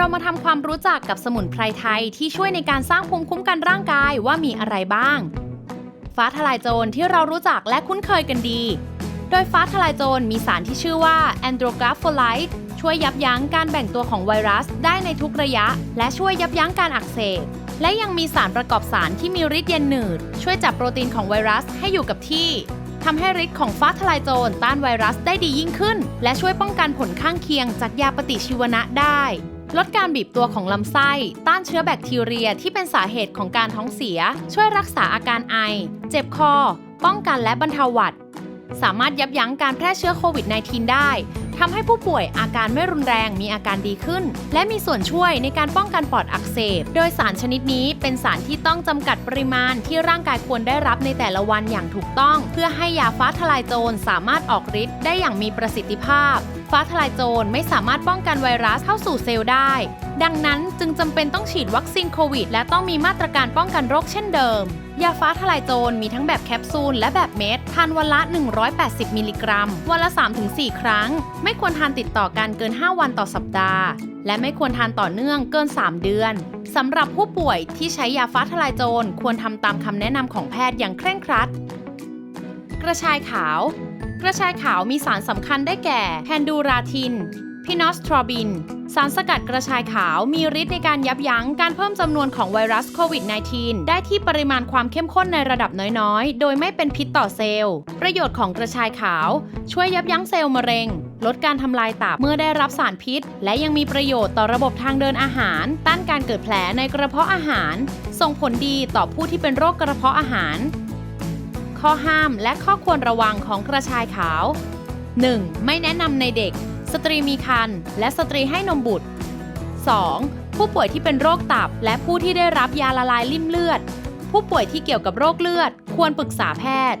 รามาทำความรู้จักกับสมุนไพรไทยที่ช่วยในการสร้างภูมิคุ้มกันร่างกายว่ามีอะไรบ้าง ฟ้าทลายโจรที่เรารู้จักและคุ้นเคยกันดี โดยฟ้าทลายโจรมีสารที่ชื่อว่า androglypholide ช่วยยับยั้งการแบ่งตัวของไวรัสได้ในทุกระยะ และช่วยยับยั้งการอักเสบและยังมีสารประกอบสารที่มีฤทธิ์เย็นหนืด ช่วยจับโปรตีนของไวรัสให้อยู่กับที่ทำให้ฤทธิ์ของฟ้าทลายโจรต้านไวรัสได้ดียิ่งขึ้น และช่วยป้องกันผลข้างเคียงจากยาปฏิชีวนะได้ ลดการบีบตัวของลำไส้ ต้านเชื้อแบคทีเรียที่เป็นสาเหตุของการท้องเสีย ช่วยรักษาอาการไอ เจ็บคอ ป้องกันและบรรเทาหวัด สามารถยับยั้งการแพร่เชื้อโควิด -19 ได้ทำให้ผู้ป่วยอาการไม่รุนแรงมีอาการดีขึ้น และมีส่วนช่วยในการป้องกันปอดอักเสบ โดยสารชนิดนี้เป็นสารที่ต้องจำกัดปริมาณที่ร่างกายควรได้รับในแต่ละวันอย่างถูกต้อง เพื่อให้ยาฟ้าทลายโจรสามารถออกฤทธิ์ได้อย่างมีประสิทธิภาพ ฟ้าทลายโจรไม่สามารถป้องกันไวรัสเข้าสู่เซลล์ได้ ดังนั้นจึงจำเป็นต้องฉีดวัคซีนโควิด และต้องมีมาตรการป้องกันโรคเช่นเดิม ยาฟ้าทลายโจรมีทั้งแบบแคปซูลและแบบเม็ด ทานวันละ 180 มิลลิกรัม วันละ 3-4 ครั้ง ไม่ควรทานติดต่อกันเกิน 5 วันต่อสัปดาห์ และไม่ควรทานต่อเนื่องเกิน 3 เดือนสำหรับผู้ป่วยที่ใช้ยาฟ้าทลายโจรควรทำตามคำแนะนำของแพทย์อย่างเคร่งครัด กระชายขาว กระชายขาวมีสารสำคัญได้แก่แพนดูราทิน พินอสทรอบิน สารสกัดกระชายขาวมีฤทธิ์ในการยับยั้งการเพิ่มจำนวนของไวรัสโควิด -19 ได้ที่ปริมาณความเข้มข้นในระดับน้อยๆ โดยไม่เป็นพิษต่อเซลล์ ประโยชน์ของกระชายขาว ช่วยยับยั้งเซลล์มะเร็ง ลดการทำลายตับเมื่อได้รับสารพิษ และยังมีประโยชน์ต่อระบบทางเดินอาหาร ต้านการเกิดแผลในกระเพาะอาหาร ส่งผลดีต่อผู้ที่เป็นโรคกระเพาะอาหาร ข้อห้ามและข้อควรระวังของกระชายขาว 1. ไม่แนะนำในเด็ก สตรีมีครรภ์และสตรีให้นมบุตร 2. ผู้ป่วยที่เป็นโรคตับ และผู้ที่ได้รับยาละลายลิ่มเลือด ผู้ป่วยที่เกี่ยวกับโรคเลือด ควรปรึกษาแพทย์